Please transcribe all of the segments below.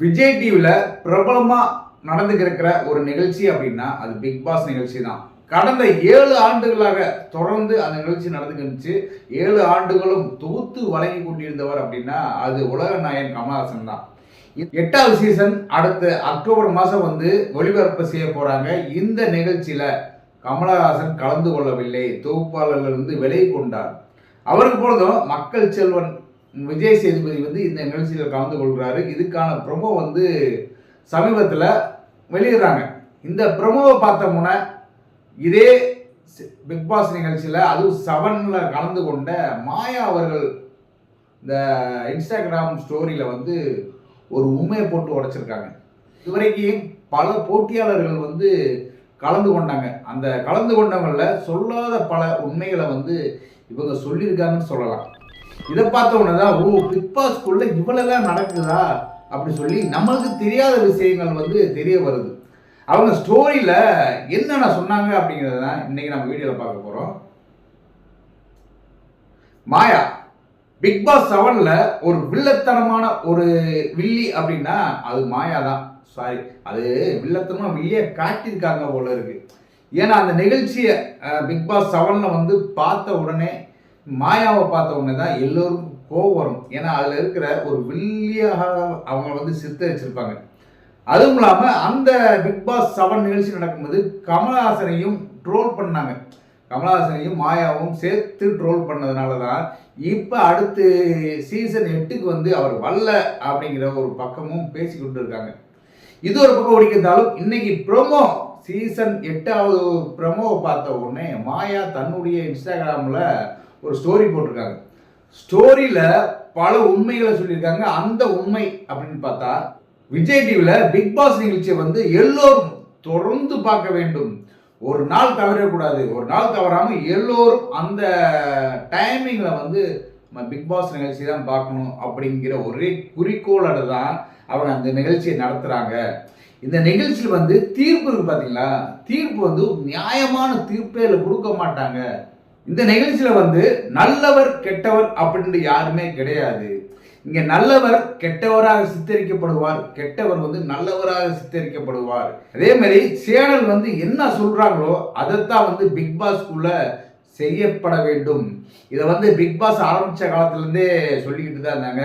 விஜய் டிவியில் பிரபலமாக நடந்துக்கிருக்கிற ஒரு நிகழ்ச்சி அப்படின்னா அது பிக் பாஸ் நிகழ்ச்சி தான். கடந்த ஏழு ஆண்டுகளாக தொடர்ந்து அந்த நிகழ்ச்சி நடந்துக்கிச்சு ஏழு ஆண்டுகளும் தொகுத்து வழங்கி கொண்டிருந்தவர் அப்படின்னா அது உலக நாயன் கமலஹாசன் தான். எட்டாவது சீசன் அடுத்த அக்டோபர் மாதம் வந்து ஒளிபரப்பு செய்ய போகிறாங்க இந்த நிகழ்ச்சியில் கமலஹாசன் கலந்து கொள்ளவில்லை. தொகுப்பாளர்கள் வந்து விலகி கொண்டார். அவருக்கு பொழுதும் மக்கள் செல்வன் விஜய் சேதுபதி வந்து இந்த நிகழ்ச்சியில் கலந்து கொள்கிறாரு. இதுக்கான ப்ரொமோ வந்து சமீபத்தில் வெளியிடுறாங்க. இந்த ப்ரொமோவை பார்த்தோம்னா இதே பிக் பாஸ் நிகழ்ச்சியில் அதுவும் செவனில் கலந்து கொண்ட மாயா அவர்கள் இந்த இன்ஸ்டாகிராம் ஸ்டோரியில் வந்து ஒரு உண்மையை போட்டு உடைச்சிருக்காங்க. இதுவரைக்கும் பல போட்டியாளர்கள் வந்து கலந்து கொண்டாங்க. அந்த கலந்து கொண்டவங்களில் சொல்லாத பல உண்மைகளை வந்து இவங்க சொல்லியிருக்காங்கன்னு சொல்லலாம். இதை பார்த்த உடனே தான் ஓ பிக் பாஸ்க்குள்ள இவ்வளோலாம் நடக்குதா? அப்படி சொல்லி நம்மளுக்கு தெரியாத விஷயங்கள் வந்து தெரிய வருது. அவங்க ஸ்டோரியில் என்னென்ன சொன்னாங்க அப்படிங்கிறத தான் இன்னைக்கு நம்ம வீடியோவில் பார்க்க போகிறோம் மாயா பிக் பாஸ் செவனில் ஒரு வில்லத்தனமான ஒரு வில்லி அப்படின்னா அது மாயா தான். சாரி அது வில்லத்தனமாக வில்லியை காட்டியிருக்காங்க போல இருக்கு. ஏன்னா அந்த நிகழ்ச்சியை பிக் பாஸ் செவனில் வந்து பார்த்த உடனே மாயாவை பார்த்த உடனே தான் எல்லோருக்கும் கோவம் வரும். ஏன்னா அதில் இருக்கிற ஒரு வில்லியாக அவங்க வந்து சித்தரிச்சிருப்பாங்க. அதுவும் இல்லாமல் அந்த பிக் பாஸ் செவன் நிகழ்ச்சி நடக்கும்போது கமலஹாசனையும் ட்ரோல் பண்ணாங்க. கமல்ஹாசனையும் மாயாவும் சேர்த்து ட்ரோல் பண்ணதுனால தான் இப்போ அடுத்து சீசன் எட்டுக்கு வந்து அவர் வரல அப்படிங்கிற ஒரு பக்கமும் பேசிக்கிட்டு இருக்காங்க இது ஒரு பக்கம் ஒடிக்கிருந்தாலும் இன்னைக்கு ப்ரோமோ சீசன் எட்டாவது ப்ரோமோவை பார்த்த உடனே மாயா தன்னுடைய இன்ஸ்டாகிராமில் ஒரு ஸ்டோரி போட்டிருக்காங்க. ஸ்டோரியில் பல உண்மைகளை சொல்லியிருக்காங்க. அந்த உண்மை அப்படின்னு பார்த்தா விஜய் டிவியில் பிக் பாஸ் நிகழ்ச்சியை வந்து எல்லோரும் தொடர்ந்து பார்க்க வேண்டும். ஒரு நாள் தவறக்கூடாது. ஒரு நாள் தவறாமல் எல்லோரும் அந்த டைமிங்கில் வந்து நம்ம பிக் பாஸ் நிகழ்ச்சி தான் பார்க்கணும் அப்படிங்கிற ஒரே குறிக்கோளோட தான் அவங்க அந்த நிகழ்ச்சியை நடத்துகிறாங்க இந்த நிகழ்ச்சியில் வந்து தீர்ப்பு இருக்கு பார்த்தீங்களா தீர்ப்பு வந்து நியாயமான தீர்ப்பே இதில் கொடுக்க மாட்டாங்க. இந்த நிகழ்ச்சியில் வந்து நல்லவர் கெட்டவர் அப்படின்ட்டு யாருமே கிடையாது. இங்க நல்லவர் கெட்டவராக சித்தரிக்கப்படுவார் கெட்டவர் வந்து நல்லவராக சித்தரிக்கப்படுவார். அதே மாதிரி சேனல் வந்து என்ன சொல்றாங்களோ அதைத்தான் வந்து பிக் பாஸ்க்குள்ள செய்யப்பட வேண்டும். இதை வந்து பிக் பாஸ் ஆரம்பிச்ச காலத்துலேருந்தே சொல்லிக்கிட்டு தான் இருந்தாங்க.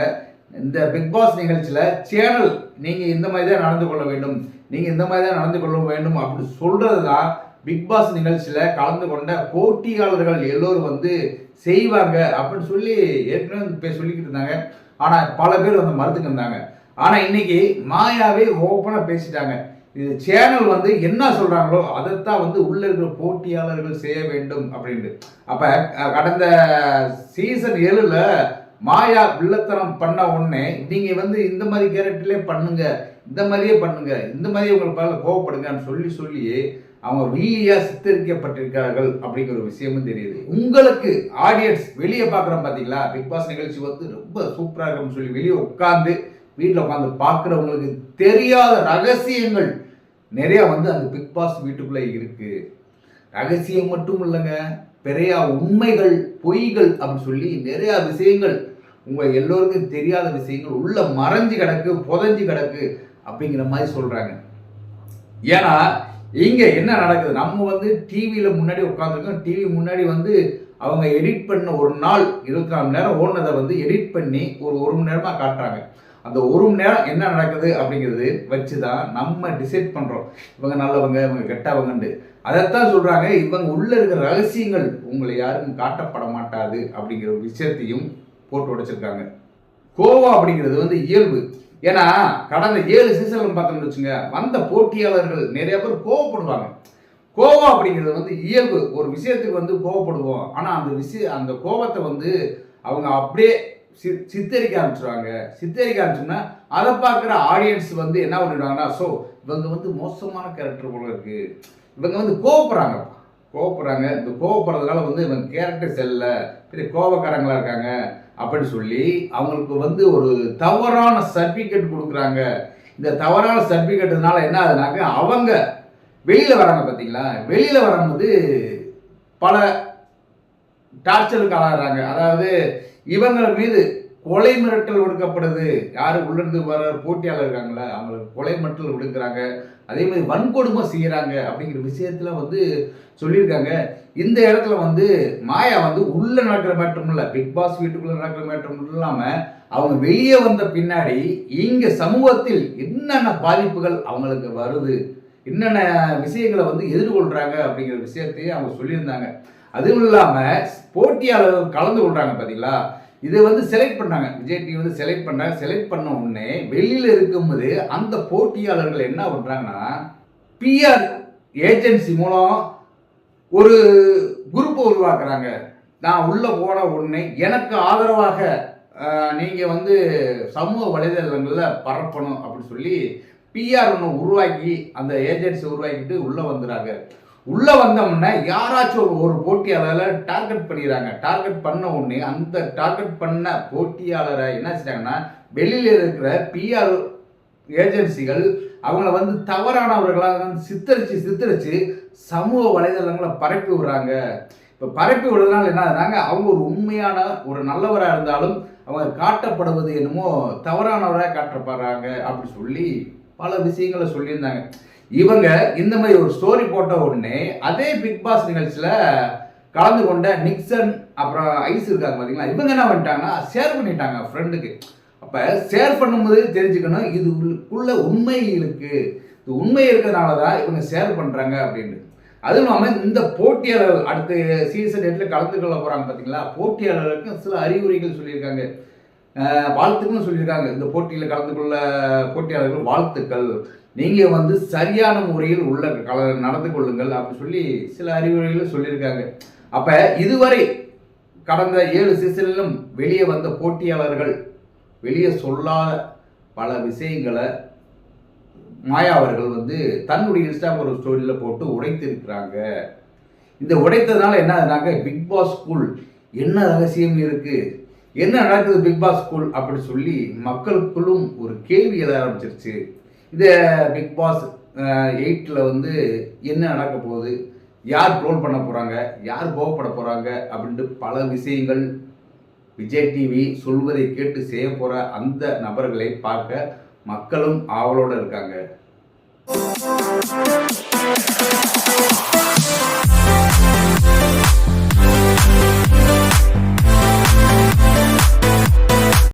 இந்த பிக் பாஸ் நிகழ்ச்சியில் சேனல் நீங்கள் இந்த மாதிரி தான் நடந்து கொள்ள வேண்டும் நீங்கள் இந்த மாதிரி தான் நடந்து கொள்ள வேண்டும் அப்படி சொல்கிறது தான் பிக் பாஸ் நிகழ்ச்சியில் கலந்து கொண்ட போட்டியாளர்கள் எல்லோரும் வந்து செய்வாங்க அப்படின்னு சொல்லி ஏற்கனவே சொல்லிக்கிட்டு இருந்தாங்க. ஆனால் பல பேர் வந்து மறுத்துக்கு இருந்தாங்க. ஆனால் இன்னைக்கு மாயாவே ஓப்பனாக பேசிட்டாங்க. இது சேனல் வந்து என்ன சொல்கிறாங்களோ அதைத்தான் வந்து உள்ள இருக்கிற போட்டியாளர்கள் செய்ய வேண்டும் அப்படின்ட்டு. அப்போ கடந்த சீசன் ஏழில் மாயா வில்லத்தனம் பண்ண உடனே நீங்கள் வந்து இந்த மாதிரி கேரக்டர்லேயே பண்ணுங்க இந்த மாதிரியே பண்ணுங்க இந்த மாதிரி உங்களுக்கு பல கோவப்படுங்கன்னு சொல்லி சொல்லி அவங்க வீலியா சித்தரிக்கப்பட்டிருக்கிறார்கள் அப்படிங்கிற ஒரு விஷயமும் தெரியுது. உங்களுக்கு ஆடியன்ஸ் வெளியே பார்க்குறோம் பார்த்தீங்களா பிக் பாஸ் நிகழ்ச்சி வந்து ரொம்ப சூப்பராக இருக்கும்னு சொல்லி வெளியே உட்காந்து வீட்டில் உட்காந்து பார்க்குறவங்களுக்கு தெரியாத ரகசியங்கள் நிறையா வந்து அந்த பிக் பாஸ் வீட்டுக்குள்ளே இருக்குது ரகசியம் மட்டும் இல்லைங்க. பெரிய உண்மைகள் பொய்கள் அப்படின்னு சொல்லி நிறையா விஷயங்கள் உங்கள் எல்லோருக்கும் தெரியாத விஷயங்கள் உள்ள மறைஞ்சு கிடக்கு புதஞ்சு கிடக்கு அப்படிங்கிற மாதிரி சொல்கிறாங்க ஏன்னா இங்கே என்ன நடக்குது? நம்ம வந்து டிவியில் முன்னாடி உட்காந்துருக்கோம் டிவி முன்னாடி வந்து அவங்க எடிட் பண்ண ஒரு நாள் இருபத்தி நாலு மணி நேரம் ஓடினதை வந்து எடிட் பண்ணி ஒரு ஒரு மணி நேரமாக காட்டுறாங்க. அந்த ஒரு மணி நேரம் என்ன நடக்குது அப்படிங்கிறது வச்சு தான் நம்ம டிசைட் பண்ணுறோம் இவங்க நல்லவங்க இவங்க கெட்டவங்கண்டு அதைத்தான் சொல்கிறாங்க இவங்க உள்ளே இருக்கிற ரகசியங்கள் உங்களை யாருக்கும் காட்டப்பட மாட்டாது அப்படிங்கிற விஷயத்தையும் போட்டு உடைச்சிருக்காங்க. கோவா அப்படிங்கிறது வந்து இயல்பு. ஏன்னா கடந்த ஏழு சீசன்ல பார்த்தோம்னு வச்சுங்க வந்த போட்டியாளர்கள் நிறைய பேர் கோவப்படுவாங்க. கோவம் அப்படிங்கிறது வந்து இயல்பு. ஒரு விஷயத்துக்கு வந்து கோவப்படுவோம். ஆனால் அந்த விஷய அந்த கோபத்தை வந்து அவங்க அப்படியே சி சித்தரிக்க ஆரம்பிச்சிருவாங்க. சித்தரிக்க ஆரம்பிச்சோம்னா அதை பார்க்குற ஆடியன்ஸ் வந்து என்ன பண்ணிடுவாங்கன்னா ஸோ இவங்க வந்து மோசமான கேரக்டர் போல இருக்கு. இவங்க வந்து கோவப்படுறாங்க கோவப்படுறாங்க. இந்த கோவப்படுறதுனால வந்து இவங்க கேரக்டர் செல்ல. பெரிய கோவக்காரங்களாக இருக்காங்க. அப்படின்னு சொல்லி அவங்களுக்கு வந்து ஒரு தவறான சர்டிஃபிகேட் கொடுக்குறாங்க. இந்த தவறான சர்டிஃபிகேட்னால என்ன ஆகுதுனாக்க அவங்க வெளியில் வராங்க பார்த்தீங்களா வெளியில் வரும்போது பல டார்ச்சருக்கு ஆளாகிறாங்க. அதாவது இவங்க மீது கொலை மிரட்டல் விடுக்கப்படுது. யார் உள்ளிருந்து வர போட்டியாளர் இருக்காங்களா அவங்களுக்கு கொலை மிரட்டல் விடுக்கிறாங்க. அதே மாதிரி வன்கொடுமை செய்கிறாங்க அப்படிங்கிற விஷயத்துல வந்து சொல்லியிருக்காங்க. இந்த இடத்துல வந்து மாயா வந்து உள்ளே நடக்கிற மேட்ரும் இல்லை பிக் பாஸ் வீட்டுக்குள்ளே நடக்கிற மேட்ரும் இல்லாமல் அவங்க வெளியே வந்த பின்னாடி இங்கே சமூகத்தில் என்னென்ன பாதிப்புகள் அவங்களுக்கு வருது என்னென்ன விஷயங்களை வந்து எதிர்கொள்கிறாங்க அப்படிங்கிற விஷயத்தையும் அவங்க சொல்லியிருந்தாங்க. அதுவும் இல்லாமல் போட்டியாளர்கள் கலந்து கொள்கிறாங்க பார்த்தீங்களா இதை வந்து செலக்ட் பண்ணாங்க. விஜய் டிவி வந்து செலக்ட் பண்ணாங்க செலக்ட் பண்ண உடனே வெளியில் இருக்கும்போது அந்த போட்டியாளர்கள் என்ன பண்ணுறாங்கன்னா பிஆர் ஏஜென்சி மூலம் ஒரு குரூப்பை உருவாக்குறாங்க. நான் உள்ளே போன உடனே எனக்கு ஆதரவாக நீங்கள் வந்து சமூக வலைதளங்களில் பரப்பணும் அப்படின்னு சொல்லி பிஆர் ஒன்று உருவாக்கி அந்த ஏஜென்சி உருவாக்கிட்டு உள்ளே வந்துடுறாங்க உள்ளே வந்தோம்னா யாராச்சும் ஒரு ஒரு போட்டியாளரை டார்கெட் பண்ணிடுறாங்க. டார்கெட் பண்ண உடனே அந்த டார்கெட் பண்ண போட்டியாளரை என்ன செஞ்சாங்கன்னா வெளியில் இருக்கிற பிஆர் ஏஜென்சிகள் அவங்கள வந்து தவறானவர்களாக வந்து சித்தரித்து சமூக வலைதளங்களை பரப்பி விடுறாங்க. இப்போ பரப்பி விடுறதுனால என்ன ஆகுறாங்க அவங்க ஒரு உண்மையான ஒரு நல்லவராக இருந்தாலும் அவங்க காட்டப்படுவது என்னமோ தவறானவராக காட்டப்படுறாங்க அப்படி சொல்லி பல விஷயங்களை சொல்லியிருந்தாங்க. இவங்க இந்த மாதிரி ஒரு ஸ்டோரி போட்ட உடனே அதே பிக் பாஸ் நிகழ்ச்சியில் கலந்து கொண்ட நிக்சன் அப்புறம் ஐஸ் இருக்காங்க பார்த்தீங்களா இவங்க என்ன பண்ணிட்டாங்கன்னா ஷேர் பண்ணிட்டாங்க ஃப்ரெண்டுக்கு அப்போ ஷேர் பண்ணும்போது தெரிஞ்சுக்கணும் இது உண்மை இருக்குது இது உண்மை இருக்கிறதுனால தான் இவங்க ஷேர் பண்ணுறாங்க அப்படின்னு அதுவும் இல்லாமல் இந்த போட்டியாளர்கள் அடுத்த சீசன் எட்டில் கலந்து கொள்ள போகிறாங்க பார்த்தீங்களா போட்டியாளர்களுக்கு சில அறிவுரைகள் சொல்லியிருக்காங்க. வாழ்த்துக்கள்னு சொல்லியிருக்காங்க. இந்த போட்டியில் கலந்து கொள்ள போட்டியாளர்கள் வாழ்த்துக்கள். நீங்கள் வந்து சரியான முறையில் உள்ள கல நடந்து கொள்ளுங்கள் அப்படி சொல்லி சில அறிவுரைகளும் சொல்லியிருக்காங்க. அப்போ இதுவரை கடந்த ஏழு சீசனிலும் வெளியே வந்த போட்டியாளர்கள் வெளியே சொல்லாத பல விஷயங்களை மாயா அவர்கள் வந்து தன்னுடைய இன்ஸ்டாகிராம் ஸ்டோரியில் போட்டு உடைத்திருக்கிறாங்க. இந்த உடைத்ததுனால என்ன ஆகுதுனாக்க பிக் பாஸ் ஸ்கூல் என்ன ரகசியம் இருக்குது என்ன நடக்குது பிக் பாஸ் ஸ்கூல் அப்படி சொல்லி மக்களுக்குள்ளும் ஒரு கேள்வி எழ ஆரம்பிச்சிருச்சு. இந்த பிக் பாஸ் எயிட்டில் வந்து என்ன நடக்க போகுது? யார் ட்ரோல் பண்ண போகிறாங்க யார் கோவப்பட போகிறாங்க அப்படின்ட்டு பல விஷயங்கள் விஜய் டிவி சொல்வதை கேட்டு செய்ய போகிற அந்த நபர்களை பார்க்க மக்களும் ஆவலோடு இருக்காங்க.